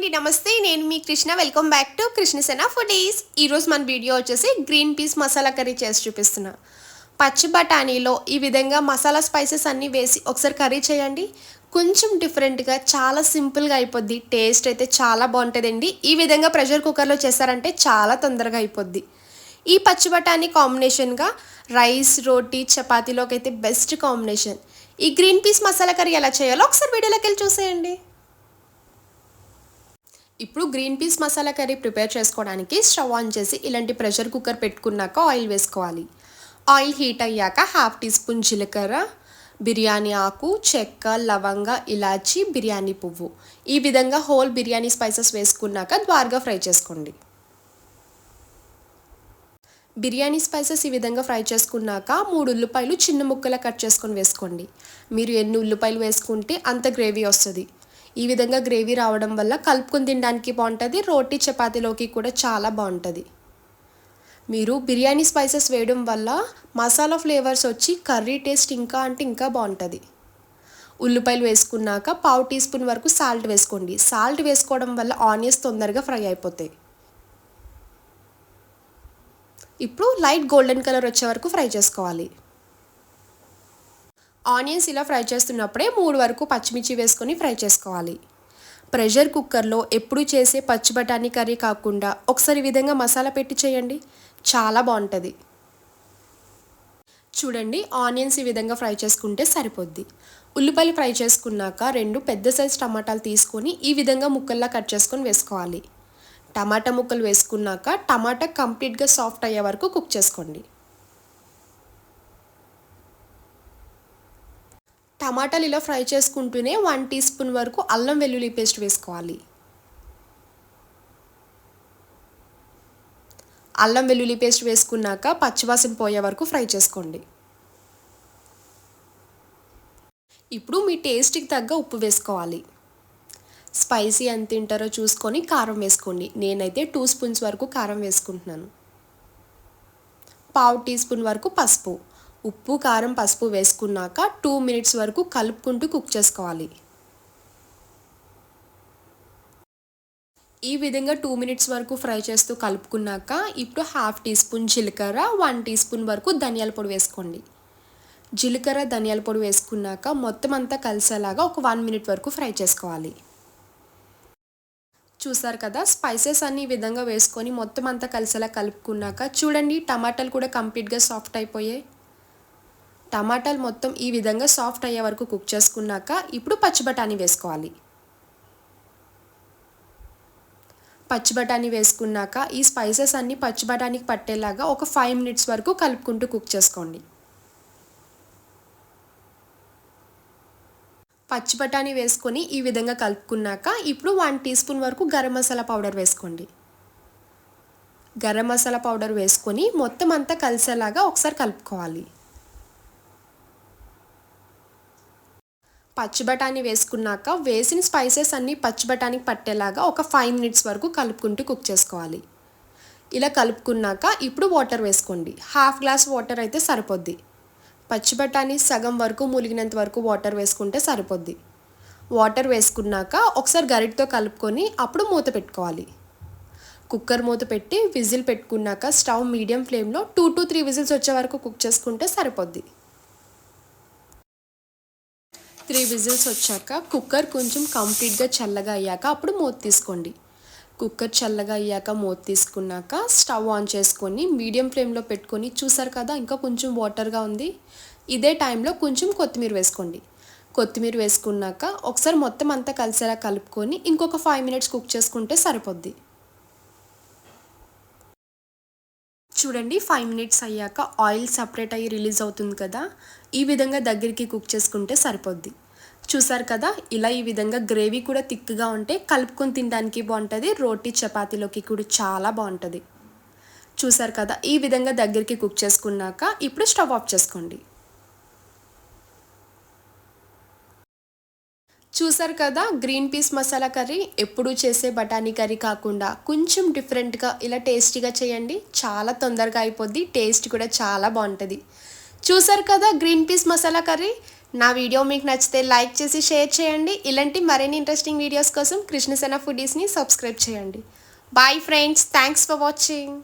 అండి నమస్తే. నేను మీ Krishna. Welcome back to Krishnasena foodies. ఈరోజు మన వీడియో వచ్చేసి గ్రీన్ పీస్ మసాలా కర్రీ చేసి చూపిస్తున్నా. పచ్చి బఠానీలో ఈ విధంగా మసాలా స్పైసెస్ అన్నీ వేసి ఒకసారి కర్రీ చేయండి. కొంచెం డిఫరెంట్గా చాలా సింపుల్గా అయిపోద్ది. టేస్ట్ అయితే చాలా బాగుంటుందండి. ఈ విధంగా ప్రెషర్ కుక్కర్లో చేశారంటే చాలా తొందరగా అయిపోద్ది. ఈ పచ్చి బఠానీ కాంబినేషన్గా రైస్ రోటీ చపాతీలోకి అయితే బెస్ట్ కాంబినేషన్ ఈ గ్రీన్ పీస్ మసాలా కర్రీ ఎలా చేయాలో ఒకసారి వీడియోలోకి వెళ్ళి చూసేయండి. ఇప్పుడు green peas masala curry prepare చేసుకోవడానికి స్టవ్ ఆన్ చేసి ఇలాంటి ప్రెషర్ కుక్కర్ పెట్టుకున్నాక ఆయిల్ వేసుకోవాలి. ఆయిల్ హీట్ అయ్యాక హాఫ్ టీ స్పూన్ జీలకర్ర బిర్యానీ ఆకు చెక్క లవంగ ఇలాచి బిర్యానీ పువ్వు. ఈ విధంగా హోల్ బిర్యానీ స్పైసెస్ వేసుకున్నాక ద్వారగా ఫ్రై చేసుకోండి. బిర్యానీ స్పైసెస్ ఈ విధంగా ఫ్రై చేసుకున్నాక మూడు ఉల్లిపాయలు చిన్న ముక్కలా కట్ చేసుకొని వేసుకోండి. మీరు ఎన్ని ఉల్లిపాయలు వేసుకుంటే అంత గ్రేవీ వస్తుంది. ఈ విధంగా గ్రేవీ రావడం వల్ల కలుపుకొని తినడానికి బాగుంటుంది రోటీ చపాతీలోకి కూడా చాలా బాగుంటుంది. మీరు బిర్యానీ స్పైసెస్ వేయడం వల్ల మసాలా ఫ్లేవర్స్ వచ్చి కర్రీ టేస్ట్ ఇంకా అంటే ఇంకా బాగుంటుంది. ఉల్లిపాయలు వేసుకున్నాక పావు టీ స్పూన్ వరకు సాల్ట్ వేసుకోండి. సాల్ట్ వేసుకోవడం వల్ల ఆనియన్స్ తొందరగా ఫ్రై అయిపోతాయి. ఇప్పుడు లైట్ గోల్డెన్ కలర్ వచ్చే వరకు ఫ్రై చేసుకోవాలి. ఆనియన్స్ ఇలా ఫ్రై చేస్తున్నప్పుడే మూడు వరకు పచ్చిమిర్చి వేసుకొని ఫ్రై చేసుకోవాలి. ప్రెషర్ కుక్కర్లో ఎప్పుడు చేసే పచ్చి బఠానీ కర్రీ కాకుండా ఒకసారి విధంగా మసాలా పెట్టి చేయండి. చాలా బాగుంటుంది. చూడండి ఆనియన్స్ ఈ విధంగా ఫ్రై చేసుకుంటే సరిపోద్ది. ఉల్లిపాయలు ఫ్రై చేసుకున్నాక రెండు పెద్ద సైజ్ టమాటాలు తీసుకొని ఈ విధంగా ముక్కల్లా కట్ చేసుకొని వేసుకోవాలి. టమాటా ముక్కలు వేసుకున్నాక టమాటా కంప్లీట్గా సాఫ్ట్ అయ్యే వరకు కుక్ చేసుకోండి. టమాటాలు ఇలా ఫ్రై చేసుకుంటూనే వన్ టీ స్పూన్ వరకు అల్లం వెల్లుల్లి పేస్ట్ వేసుకోవాలి. అల్లం వెల్లుల్లి పేస్ట్ వేసుకున్నాక పచ్చివాసన పోయే వరకు ఫ్రై చేసుకోండి. ఇప్పుడు మీ టేస్ట్కి తగ్గ ఉప్పు వేసుకోవాలి. స్పైసీ ఎంత తింటారో చూసుకొని కారం వేసుకోండి. నేనైతే టూ స్పూన్స్ వరకు కారం వేసుకుంటున్నాను. పావు టీ స్పూన్ వరకు పసుపు. ఉప్పు కారం పసుపు వేసుకున్నాక టూ మినిట్స్ వరకు కలుపుకుంటూ కుక్ చేసుకోవాలి. ఈ విధంగా టూ మినిట్స్ వరకు ఫ్రై చేస్తూ కలుపుకున్నాక ఇప్పుడు హాఫ్ టీ స్పూన్ జీలకర్ర వన్ టీ స్పూన్ వరకు ధనియాల పొడి వేసుకోండి. జీలకర్ర ధనియాల పొడి వేసుకున్నాక మొత్తం అంతా కలిసేలాగా ఒక వన్ మినిట్ వరకు ఫ్రై చేసుకోవాలి. చూసారు కదా స్పైసెస్ అన్ని ఈ విధంగా వేసుకొని మొత్తం అంతా కలిసేలా కలుపుకున్నాక చూడండి టమాటాలు కూడా కంప్లీట్గా సాఫ్ట్ అయిపోయాయి. టమాటాలు మొత్తం ఈ విధంగా సాఫ్ట్ అయ్యే వరకు కుక్ చేసుకున్నాక ఇప్పుడు పచ్చి బఠానీ వేసుకోవాలి. పచ్చి బఠానీ వేసుకున్నాక ఈ స్పైసెస్ అన్నీ పచ్చి బఠానీకి పట్టేలాగా ఒక ఫైవ్ మినిట్స్ వరకు కలుపుకుంటూ కుక్ చేసుకోండి. పచ్చి బఠానీ వేసుకొని ఈ విధంగా కలుపుకున్నాక ఇప్పుడు వన్ టీ స్పూన్ వరకు గరం మసాలా పౌడర్ వేసుకోండి. గరం మసాలా పౌడర్ వేసుకొని మొత్తం అంతా కలిసేలాగా ఒకసారి కలుపుకోవాలి. పచ్చి బఠానీ వేసుకున్నాక వేసిన స్పైసెస్ అన్నీ పచ్చి బఠానీకి పట్టేలాగా ఒక ఫైవ్ మినిట్స్ వరకు కలుపుకుంటూ కుక్ చేసుకోవాలి. ఇలా కలుపుకున్నాక ఇప్పుడు వాటర్ వేసుకోండి. హాఫ్ గ్లాస్ వాటర్ అయితే సరిపోద్ది. పచ్చి బఠానీ సగం వరకు మూలిగినంత వరకు వాటర్ వేసుకుంటే సరిపోద్ది. వాటర్ వేసుకున్నాక ఒకసారి గరిటతో కలుపుకొని అప్పుడు మూత పెట్టుకోవాలి. కుక్కర్ మూత పెట్టి విజిల్ పెట్టుకున్నాక స్టవ్ మీడియం ఫ్లేమ్లో టూ టు త్రీ విజిల్స్ వచ్చే వరకు కుక్ చేసుకుంటే సరిపోద్ది. త్రీ విజిల్స్ వచ్చాక కుక్కర్ కొంచెం కంప్లీట్గా చల్లగా అయ్యాక అప్పుడు మూత తీసుకోండి. కుక్కర్ చల్లగా అయ్యాక మూత తీసుకున్నాక స్టవ్ ఆన్ చేసుకొని మీడియం ఫ్లేమ్లో పెట్టుకొని చూసారు కదా ఇంకా కొంచెం వాటర్గా ఉంది. ఇదే టైంలో కొంచెం కొత్తిమీర వేసుకోండి. కొత్తిమీర వేసుకున్నాక ఒకసారి మొత్తం అంతా కలిసేలా కలుపుకొని ఇంకొక ఫైవ్ మినిట్స్ కుక్ చేసుకుంటే సరిపోద్ది. చూడండి ఫైవ్ మినిట్స్ అయ్యాక ఆయిల్ సపరేట్ అయ్యి రిలీజ్ అవుతుంది కదా? ఈ విధంగా దగ్గరికి కుక్ చేసుకుంటే సరిపోద్ది. చూసారు కదా ఇలా ఈ విధంగా గ్రేవీ కూడా థిక్గా ఉంటే కలుపుకొని తినడానికి బాగుంటుంది రోటీ చపాతీలోకి కూడా చాలా బాగుంటుంది. చూసారు కదా ఈ విధంగా దగ్గరికి కుక్ చేసుకున్నాక ఇప్పుడు స్టవ్ ఆఫ్ చేసుకోండి. చూసారు కదా గ్రీన్ పీస్ మసాలా కర్రీ ఎప్పుడు చేసే బఠానీ కర్రీ కాకుండా కొంచెం డిఫరెంట్గా ఇలా టేస్టీగా చేయండి చాలా తొందరగా అయిపోద్ది టేస్ట్ కూడా చాలా బాగుంటుంది. చూసారు కదా గ్రీన్ పీస్ మసాలా కర్రీ నా వీడియో మీకు నచ్చితే లైక్ చేసి షేర్ చేయండి. ఇలాంటి మరిన్ని ఇంట్రెస్టింగ్ వీడియోస్ కోసం కృష్ణసేన ఫుడీస్ని సబ్స్క్రైబ్ చేయండి. Bye friends thanks for watching